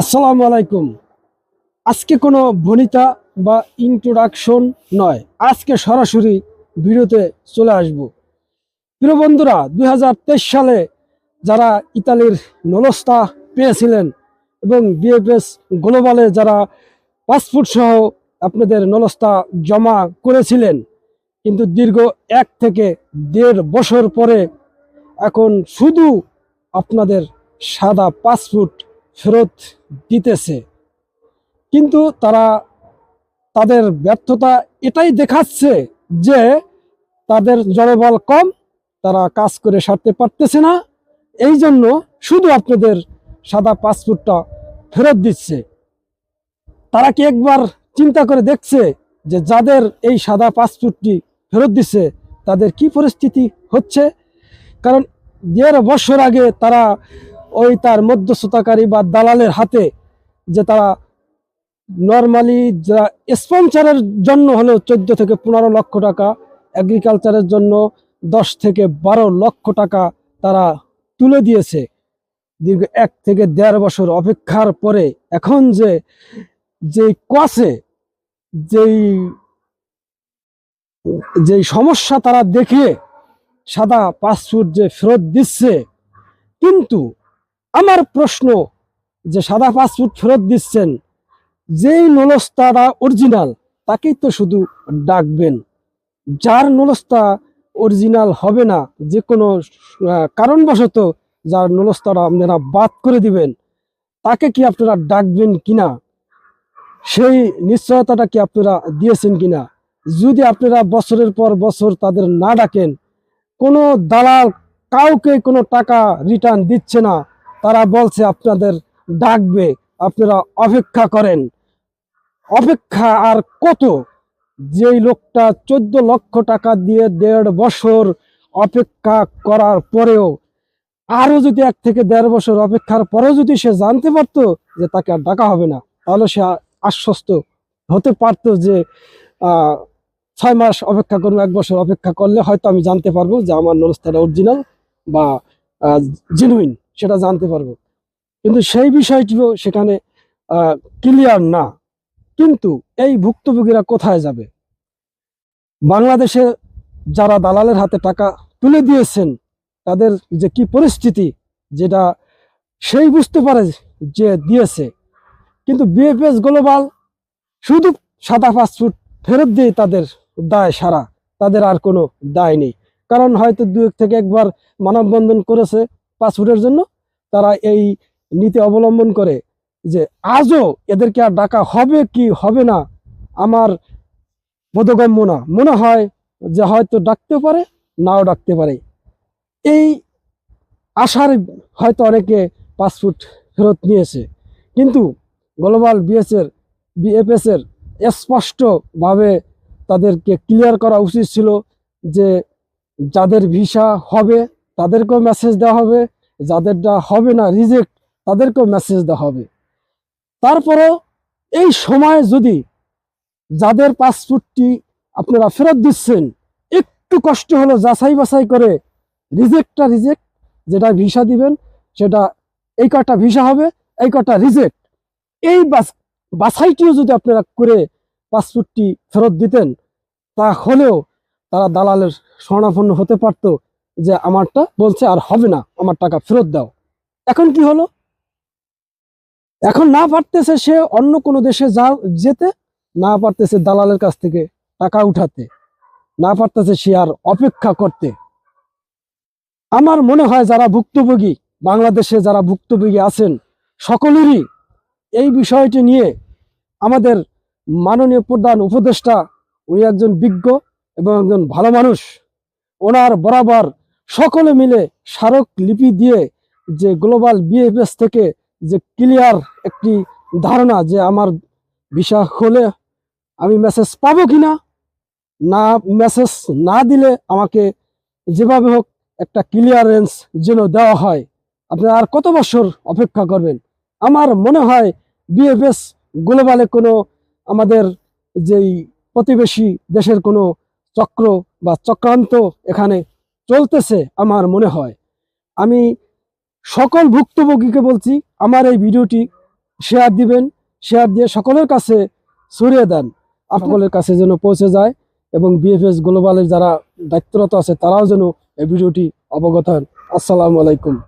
আসসালামু আলাইকুম। আজকে কোনো ভনিতা বা ইন্ট্রোডাকশন নয়। আজকে সরাসরি ভিডিওতে চলে আসব। প্রিয় বন্ধুরা দু হাজার তেইশ সালে যারা ইতালির নলস্তা পেয়েছিলেন এবং বিএফএস গ্লোবালে যারা পাসপোর্ট সহ আপনাদের নলস্তা জমা করেছিলেন, কিন্তু দীর্ঘ এক থেকে দেড় বছর পরে এখন শুধু আপনাদের সাদা পাসপোর্ট ফেরত দিতেছে। কিন্তু তারা তাদের ব্যর্থতা এটাই দেখাচ্ছে যে তাদের জনবল কম, তারা কাজ করে সারতে পারতেছে না। এই জন্য শুধু আপনাদের সাদা পাসপোর্টটা ফেরত দিচ্ছে। তারা কি একবার চিন্তা করে দেখছে যে যাদের এই সাদা পাসপোর্টটি ফেরত দিচ্ছে তাদের কি পরিস্থিতি হচ্ছে? কারণ দেড় বছর আগে তারা ওই তার মধ্যস্থতাকারী বা দালালের হাতে যে তারা নর্মালি যারা স্পন্সারের জন্য হলো চোদ্দ থেকে পনেরো লক্ষ টাকা এগ্রিকালচারের জন্য দশ থেকে বারো লক্ষ টাকা তারা তুলে দিয়েছে। দীর্ঘ এক থেকে দেড় বছর অপেক্ষার পরে এখন যে যেই কসে যেই যেই সমস্যা তারা দেখে সাদা পাসপোর্ট যে ফেরত দিচ্ছে, কিন্তু আমার প্রশ্ন যে সাদা পাসপোর্ট ফেরত দিচ্ছেন, যেই নলস্তাটা অরিজিনাল, তাকেই তো শুধু ডাকবেন। যার নলস্তা অরিজিনাল হবে না, যে কোনো কারণবশত যার নলস্তাটা আপনারা বাদ করে দিবেন, তাকে কি আপনারা ডাকবেন কিনা? সেই নিশ্চয়তাটা কি আপনারা দিয়েছেন কিনা? যদি আপনারা বছরের পর বছর তাদের না ডাকেন, কোনো দালাল কাউকে কোনো টাকা রিটার্ন দিচ্ছে না তারা বলছে আপনাদের ডাকবে, আপনারা অপেক্ষা করেন। অপেক্ষা আর কত? যেই লোকটা চোদ্দ লক্ষ টাকা দিয়ে দেড় বছর অপেক্ষা করার পরেও আরও যদি এক থেকে দেড় বছর অপেক্ষার পরেও যদি সে জানতে পারতো যে তাকে আর ডাকা হবে না, তাহলে সে আশ্বস্ত হতে পারতো যে ছয় মাস অপেক্ষা করব এক বছর অপেক্ষা করলে হয়তো আমি জানতে পারব যে আমার নরস্থাটা অরিজিনাল বা জেনুইন সেটা জানতে পারব। কিন্তু সেই বিষয়টিও সেখানে ক্লিয়ার না। কিন্তু এই ভুক্তভোগীরা কোথায় যাবে? বাংলাদেশে যারা দালালের হাতে টাকা তুলে দিয়েছেন, তাদের যে কি পরিস্থিতি, যেটা সেই বুঝতে পারে যে দিয়েছে। কিন্তু বিএফএস গ্লোবাল শুধু সাদা পাসপোর্ট ফেরত দিয়ে তাদের দায় সারা, তাদের আর কোনো দায় নেই। কারণ হয়তো দু এক থেকে একবার মানববন্ধন করেছে পাসপোর্টের জন্য তারা এই নীতি অবলম্বন করে যে আজও এদেরকে আর ডাকা হবে কি হবে না আমার বোধগম্য না। মনে হয় যে হয়তো ডাকতে পারে, নাও ডাকতে পারে। এই আশার হয়তো অনেকে পাসপোর্ট ফেরত নিয়েছে। কিন্তু গ্লোবাল বিএসের বিএফএস এর স্পষ্টভাবে তাদেরকে ক্লিয়ার করা উচিত ছিল যে যাদের ভিসা হবে তাদেরকেও মেসেজ দেওয়া হবে। যাদেরটা হবে না রিজেক্ট তাদেরকেও মেসেজ দেওয়া হবে। তারপরেও এই সময় যদি যাদের পাসপোর্টটি আপনারা ফেরত দিচ্ছেন, একটু কষ্ট হলো যাচাই বাছাই করে রিজেক্টটা রিজেক্ট যেটা ভিসা দিবেন, সেটা এই কটা ভিসা হবে, এই কটা রিজেক্ট এই বাছাইটিও যদি আপনারা করে পাসপোর্টটি ফেরত দিতেন, তাহলেও তারা দালালের স্বর্ণাপন্ন হতে পারতো। যে আমারটা বলছে আর হবে না, আমার টাকা ফেরত দাও। এখন কি হলো? এখন না পারতেছে সে অন্য কোনো দেশে যা যেতে, না পারতেছে দালালের কাছ থেকে টাকা উঠাতে, না পারতেছে সে আর অপেক্ষা করতে। আমার মনে হয় যারা ভুক্তভোগী, বাংলাদেশে যারা ভুক্তভোগী আছেন, সকলেরই এই বিষয়টি নিয়ে আমাদের মাননীয় প্রধান উপদেষ্টা, উনি একজন বিজ্ঞ এবং একজন ভালো মানুষ। ওনার বরাবর সকলে মিলে স্মারক লিপি দিয়ে যে গ্লোবাল বিএফএস থেকে যে ক্লিয়ার একটি ধারণা যে আমার ভিসা হলে আমি মেসেজ পাবো কিনা, না মেসেজ না দিলে আমাকে যেভাবে হোক একটা ক্লিয়ারেন্স যেন দেওয়া হয়। আপনারা আর কত বছর অপেক্ষা করবেন? আমার মনে হয় বিএফএস গ্লোবালে কোনো আমাদের যেই প্রতিবেশী দেশের কোনো চক্র বা চক্রান্ত এখানে চলতেছে আমার মনে হয়। আমি সকল ভুক্তভোগীকে বলছি, আমার এই ভিডিওটি শেয়ার দিবেন শেয়ার দিয়ে সকলের কাছে ছড়িয়ে দেন। সকলের কাছে যেন পৌঁছে যায় এবং বিএফএস গ্লোবালের যারা দায়িত্বরত আছে, তারাও যেন এই ভিডিওটি অবগত হন। আসসালামু আলাইকুম।